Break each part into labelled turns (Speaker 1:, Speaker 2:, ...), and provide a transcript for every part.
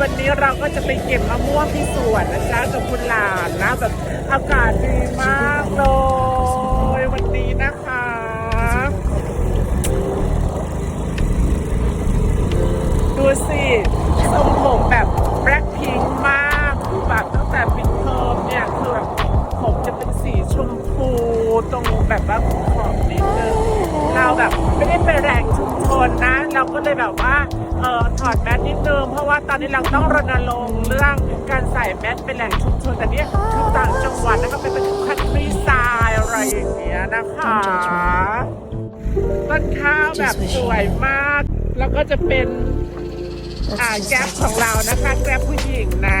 Speaker 1: วันนี้เราก็จะไปเก็บมะม่วงที่สวนนะจ๊ะกับคุณหลานนะแบบอากาศดีมากเลยวันนี้นะคะดูสิทรงผมแบบแบล็คพิงมากคือแบบตั้งแต่ปิดเทอมเนี่ยคือแบบผมจะเป็นสีชมพูตรงแบบว่าขอบนิดนึงเราแบบไม่ได้ไปแรงชุ นนะ เราก็เลยแบบว่าเออถอดแมสนิดนึงเพราะว่าตอนนี้เราต้องรณรงค์เรื่องการใส่แมสเป็นแหล่งชุมชนแต่เนี้ยคือต่างจังหวัดนะคะเป็นคันทรีสไตล์อะไรอย่างเงี้ยนะคะต้นข้าวแบบสวยมาก แล้วก็จะเป็นอ่าแก๊ปของเรานะคะแก๊ปผู้หญิงนะ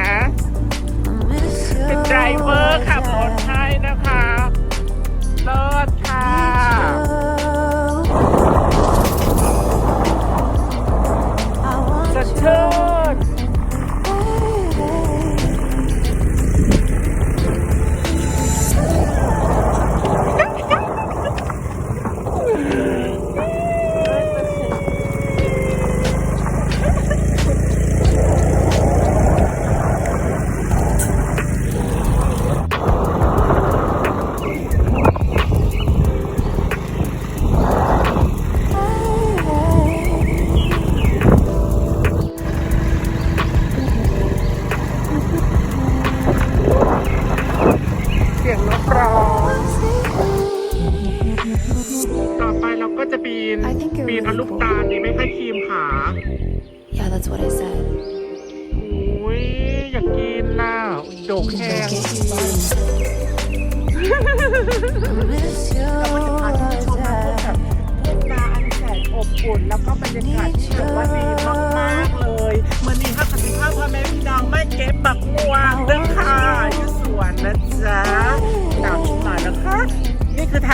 Speaker 1: เราก็จะปีน
Speaker 2: I think you're
Speaker 1: ปีนเอา
Speaker 2: really
Speaker 1: ลูกตาลดีไหมคะครีมขา
Speaker 2: Yeah, that's what I said.
Speaker 1: อุ้ยอยากกินน่ะอุ๊ยโดกแห้ง
Speaker 2: Get
Speaker 1: ครี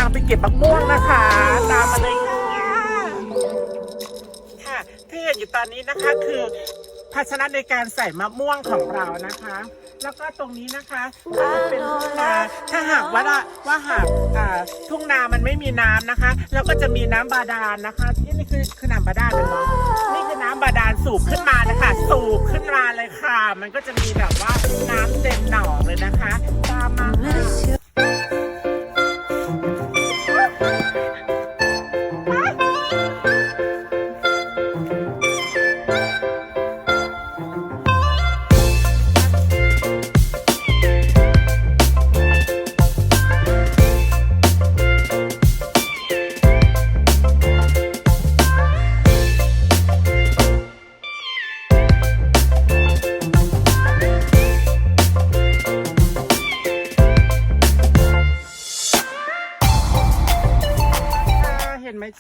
Speaker 1: างไปเก็บบักม่วงนะคะ ตามมาเลยค่ะค่ะที่เห็นอยู่ตอนนี้นะคะคือภาชนะในการใส่มะม่วงของเรานะคะ แล้วก็ตรงนี้นะคะก็จะเป็นทุ่งนาถ้าหากว่าว่าหากทุ่งนามันไม่มีน้ำนะคะแล้วก็จะมีน้ำบาดาลนะคะที่นี่คือคือน้ำบาดาลเลยเนาะนี่คือน้ำบาดาลสูบขึ้นมานะคะ สูบขึ้นมาเลยค่ะ มันก็จะมีแบบว่าน้ำเต็มหนองเลยนะคะ ตามมา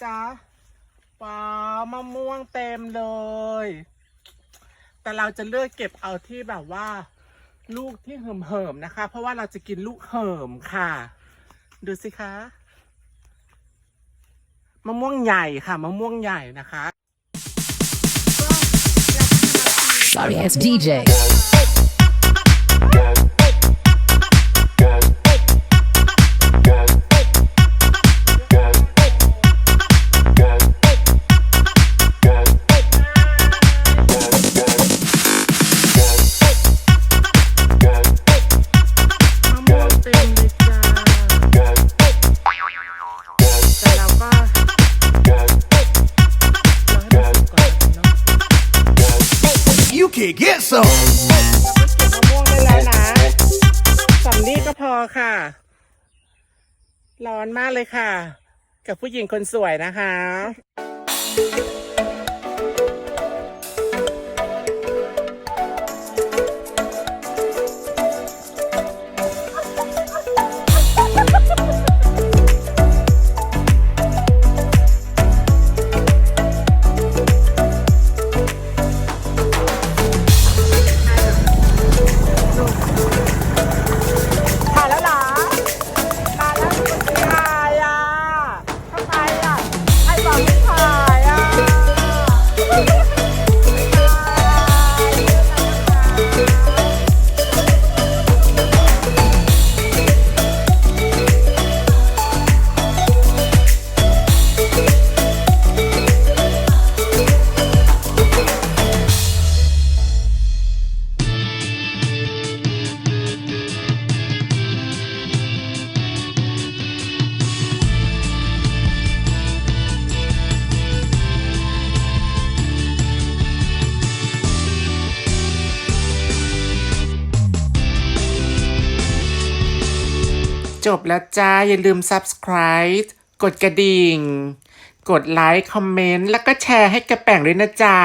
Speaker 1: จ๊ะว้าวมะม่วงเต็มเลย แต่เราจะเลือกเก็บเอาที่แบบว่า ลูกที่เหิมๆนะคะ เพราะว่าเราจะกินลูกเหิมค่ะ ดูสิคะมะม่วงใหญ่ค่ะมะม่วงใหญ่นะคะ
Speaker 3: Sorry, it's DJ.
Speaker 4: You can get some.
Speaker 1: เก็บมะม่วงได้แล้วนะสำนีก็พอค่ะ ร้อนมากเลยค่ะ กับผู้หญิงคนสวยนะคะ จบแล้วจ้า อย่าลืม subscribe กดกระดิ่ง กดไลค์ คอมเมนต์ แล้วก็แชร์ให้กระแป่งด้วยนะจ๊ะ